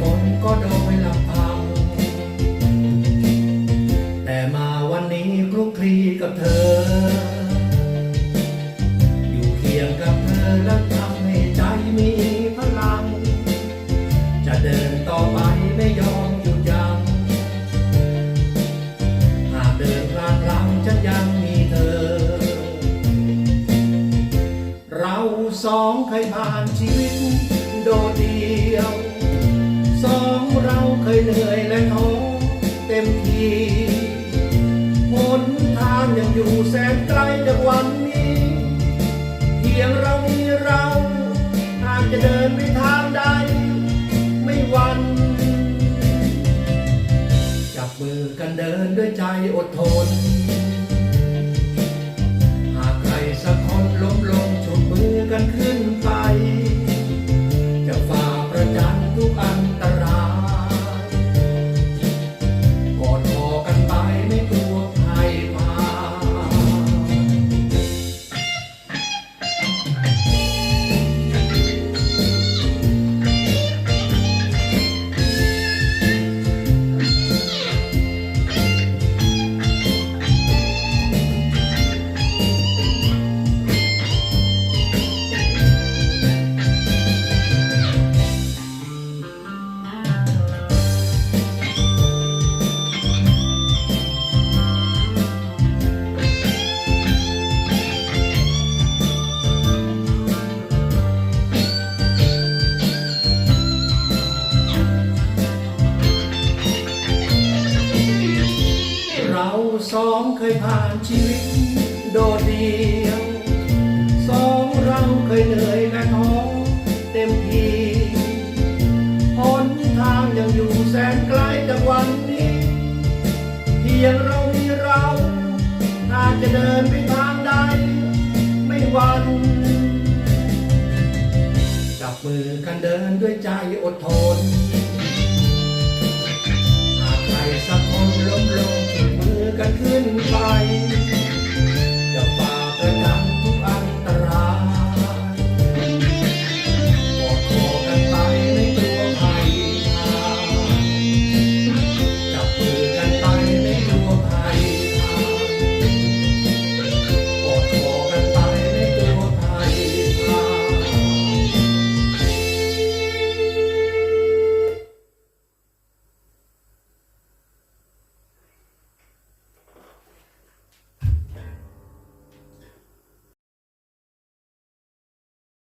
คนก็โดยลำพัง แต่มาวันนี้คลุกคลีกับเธอ อยู่เคียงกับเธอแล้วทำให้ใจมีพลัง จะเดินต่อไปไม่ยอมหยุดยัง้งหากเดินพลาดพลังจะยังมีเธอ เราสองเคยผ่านชีวิตโดด เหนื่อยและท้อเต็มทีหนทางยังอยู่แสนไกลจากวันนี้ เพียงเรามีเราหากจะเดินไปทางใด ไม่หวันจับมือกันเดินด้วยใจอดทน หากใครสักคนล้มลงฉุดมือกันขึ้น สองเคยผ่านชีวิตโดดเดี่ยวสองเราเคยเหนื่อยและท้อเต็มทีหนทางยังอยู่แสนไกลจากวันนี้เพียงเรามีเราถ้าจะเดินไปทางใดไม่หวันจับมือกันเดินด้วยใจอดทน กันขึ้นไป